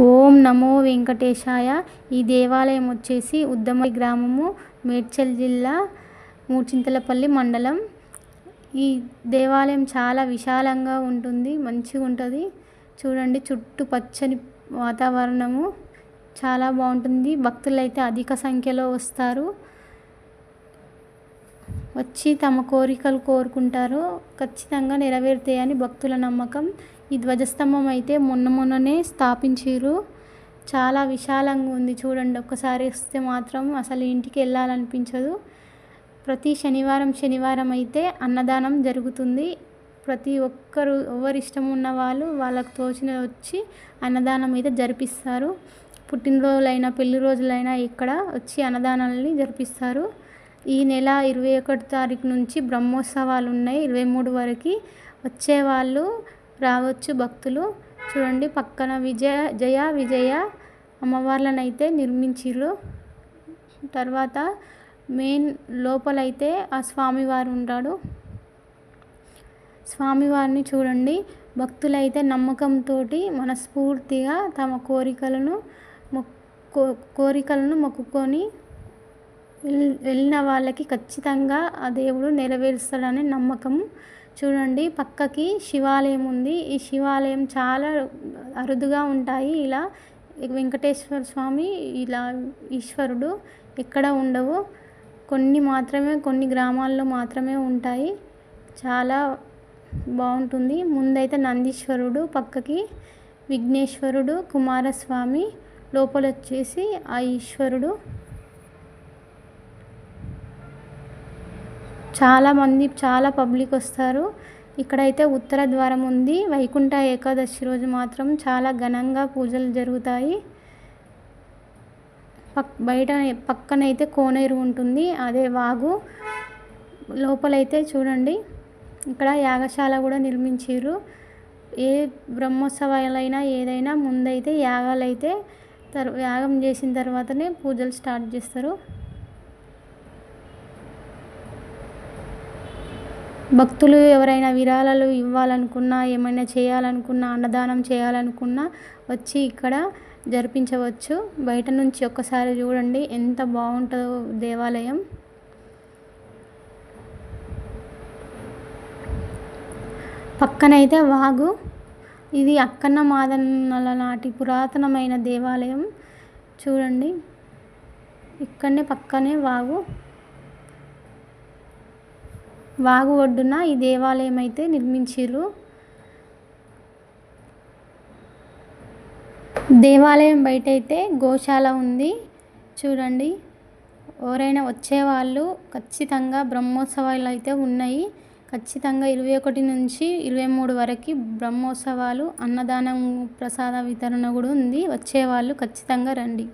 ఓం నమో వెంకటేశాయ. ఈ దేవాలయం వచ్చేసి ఉద్దమ గ్రామము మేడ్చల్ జిల్లా మూచింతలపల్లి మండలం. ఈ దేవాలయం చాలా విశాలంగా ఉంటుంది మంచిగా ఉంటుంది. చూడండి చుట్టూ పచ్చని వాతావరణము. చాలా బాగుంటుంది. భక్తులు అయితే అధిక సంఖ్యలో వస్తారు. వచ్చి తమ కోరికలు కోరుకుంటారు ఖచ్చితంగా నెరవేరుతాయని భక్తుల నమ్మకం. ఈ ధ్వజస్తంభం అయితే మొన్న మొన్ననే స్థాపించారు చాలా విశాలంగా ఉంది. చూడండి ఒక్కసారి వస్తే మాత్రం అసలు ఇంటికి వెళ్ళాలనిపించదు. ప్రతి శనివారం శనివారం అయితే అన్నదానం జరుగుతుంది. ప్రతి ఒక్కరు ఎవరు ఇష్టం ఉన్న వాళ్ళు వాళ్ళకు తోచిన వచ్చి అన్నదానం అయితే జరిపిస్తారు. పుట్టినరోజులైనా పెళ్ళి రోజులైనా ఇక్కడ వచ్చి అన్నదానాలని జరిపిస్తారు. ఈ నెల ఇరవై ఒకటి తారీఖు నుంచి బ్రహ్మోత్సవాలు ఉన్నాయి. ఇరవై మూడు వరకు వచ్చేవాళ్ళు రావచ్చు భక్తులు. చూడండి పక్కన విజయ జయ విజయ అమ్మవార్లనైతే నిర్మించిర్రు. తర్వాత మెయిన్ లోపలైతే ఆ స్వామివారు ఉంటాడు. స్వామివారిని చూడండి భక్తులైతే నమ్మకంతో మనస్ఫూర్తిగా తమ కోరికలను మొక్కు కోరికలను మొక్కుకొని వెళ్ళిన వాళ్ళకి ఖచ్చితంగా ఆ దేవుడు నెరవేరుస్తాడనే నమ్మకం చూడండి పక్కకి శివాలయం ఉంది. ఈ శివాలయం చాలా అరుదుగా ఉంటాయి. ఇలా వెంకటేశ్వర స్వామి ఇలా ఈశ్వరుడు ఎక్కడ ఉండవు. కొన్ని మాత్రమే కొన్ని గ్రామాల్లో మాత్రమే ఉంటాయి. చాలా బాగుంటుంది. ముందైతే నందీశ్వరుడు పక్కకి విఘ్నేశ్వరుడు కుమారస్వామి లోపల వచ్చేసి ఆ ఈశ్వరుడు. చాలామంది చాలా పబ్లిక్ వస్తారు. ఇక్కడైతే ఉత్తర ద్వారం ఉంది. వైకుంఠ ఏకాదశి రోజు మాత్రం చాలా ఘనంగా పూజలు జరుగుతాయి. పక్ బయట పక్కనైతే కోనేరు ఉంటుంది. అదే వాగు. లోపలైతే చూడండి ఇక్కడ యాగశాల కూడా నిర్మించారు ఏ బ్రహ్మోత్సవాలైనా ఏదైనా ముందైతే యాగాలైతే తర్ యాగం చేసిన తర్వాతనే పూజలు స్టార్ట్ చేస్తారు. భక్తులు ఎవరైనా విరాళాలు ఇవ్వాలనుకున్నా ఏమైనా చేయాలనుకున్నా అన్నదానం చేయాలనుకున్నా వచ్చి ఇక్కడ జరిపించవచ్చు. బయట నుంచి ఒక్కసారి చూడండి ఎంత బాగుంటుందో దేవాలయం. పక్కనైతే వాగు. ఇది అక్కన్న మాదన్నల నాటి పురాతనమైన దేవాలయం. చూడండి. ఇక్కడనే పక్కనే వాగు. వాగు ఒడ్డున ఈ దేవాలయం అయితే నిర్మించారు దేవాలయం బయట అయితే గోశాల ఉంది. చూడండి ఎవరైనా వచ్చేవాళ్ళు ఖచ్చితంగా బ్రహ్మోత్సవాలు అయితే ఉన్నాయి. ఖచ్చితంగా ఇరవై ఒకటి నుంచి ఇరవై మూడు వరకు బ్రహ్మోత్సవాలు అన్నదానం ప్రసాద వితరణ కూడా ఉంది. వచ్చేవాళ్ళు ఖచ్చితంగా రండి.